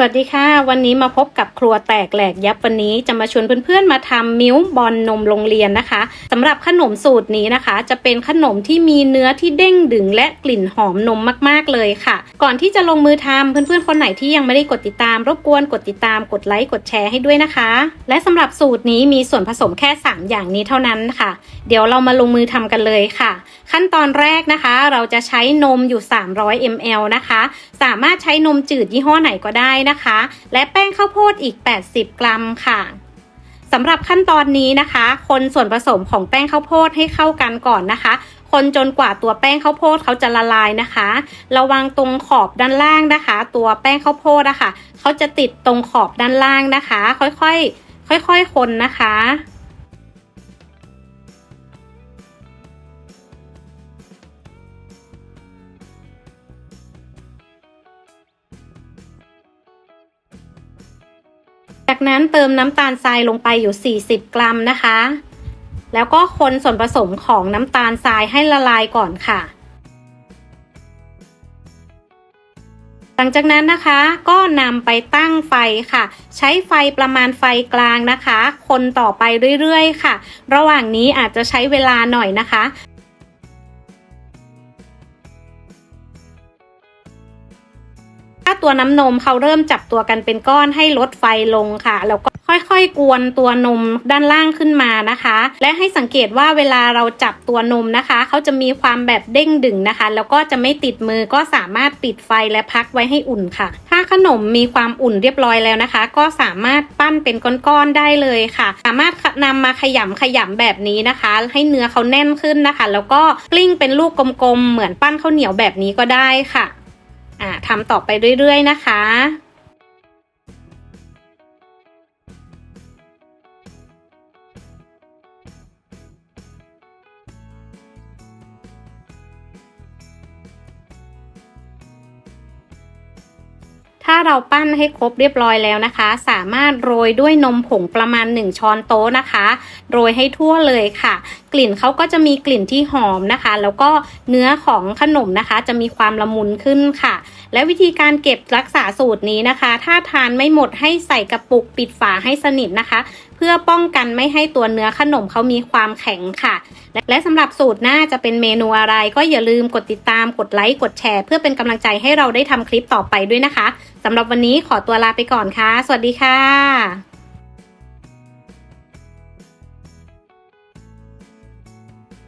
สวัสดีค่ะ วันนี้มาพบกับครัวแตกแหลกยับวันนี้จะมาชวนเพื่อนๆมาทำมิ้วบอลนมโรงเรียนนะคะสำหรับขนมสูตรนี้นะคะ จะเป็นขนมที่มีเนื้อที่เด้งดึงและกลิ่นหอมนมมากๆเลยค่ะ ก่อนที่จะลงมือทำเพื่อนๆคนไหนที่ยังไม่ได้กดติดตาม รบกวนกดติดตามกดไลค์กดแชร์ให้ด้วยนะคะ และสำหรับสูตรนี้มีส่วนผสมแค่ 3 อย่างนี้เท่านั้นค่ะ เดี๋ยวเรามาลงมือทำกันเลยค่ะ ขั้นตอนแรกนะคะ เราจะใช้นมอยู่ 300 ml นะคะ สามารถใช้นมจืดยี่ห้อไหนก็ได้นะคะ และแป้งข้าวโพดอีก 80 กรัมค่ะสำหรับขั้นตอนนี้นะคะ คนส่วนผสมของแป้งข้าวโพดให้เข้ากันก่อนนะคะ คนจนกว่าตัวแป้งข้าวโพดเขาจะละลายนะคะ ระวังตรงขอบด้านล่างนะคะ ตัวแป้งข้าวโพดอะคะ่ะเขาจะติดตรงขอบด้านล่างนะคะ ค่อยๆค่อยๆคนนะคะ จากนั้นเติมน้ำตาลทรายลงไปอยู่ 40 กรัมนะคะ แล้วก็คนส่วนผสมของน้ำตาลทรายให้ละลายก่อนค่ะ หลังจากนั้นนะคะก็นำไปตั้งไฟค่ะ ใช้ไฟประมาณไฟกลางนะคะ คนต่อไปเรื่อยๆ ค่ะ ระหว่างนี้อาจจะใช้เวลาหน่อยนะคะ ตัวน้ำนมเขาเริ่มจับตัวกันเป็นก้อนให้ลดไฟลงค่ะ แล้วก็ค่อยๆ กวนตัวนมด้านล่างขึ้นมานะคะ และให้สังเกตว่าเวลาเราจับตัวนมนะคะ เขาจะมีความแบบเด้งดึงนะคะ แล้วก็จะไม่ติดมือก็สามารถปิดไฟและพักไว้ให้อุ่นค่ะ ถ้าขนมมีความอุ่นเรียบร้อยแล้วนะคะ ก็สามารถปั้นเป็นก้อนๆได้เลยค่ะ สามารถนำมาขยำขยำแบบนี้นะคะ ให้เนื้อเขาแน่นขึ้นนะคะ แล้วก็กลิ้งเป็นลูกกลมๆเหมือนปั้นข้าวเหนียวแบบนี้ก็ได้ค่ะ อ่าทำต่อไปเรื่อยๆนะคะถ้าเราปั้นให้ครบเรียบร้อยแล้วนะคะ สามารถโรยด้วยนมผงประมาณ 1 ช้อนโต๊ะนะคะ โรยให้ทั่วเลยค่ะกลิ่นเขาก็จะมีกลิ่นที่หอมนะคะ แล้วก็เนื้อของขนมนะคะ จะมีความละมุนขึ้นค่ะ และวิธีการเก็บรักษาสูตรนี้นะคะ ถ้าทานไม่หมดให้ใส่กระปุกปิดฝาให้สนิทนะคะ เพื่อป้องกันไม่ให้ตัวเนื้อขนมเขามีความแข็งค่ะ และสำหรับสูตรหน้าจะเป็นเมนูอะไร ก็อย่าลืมกดติดตามกดไลค์กดแชร์ เพื่อเป็นกำลังใจให้เราได้ทำคลิปต่อไปด้วยนะคะสำหรับวันนี้ขอตัวลาไปก่อนค่ะ สวัสดีค่ะ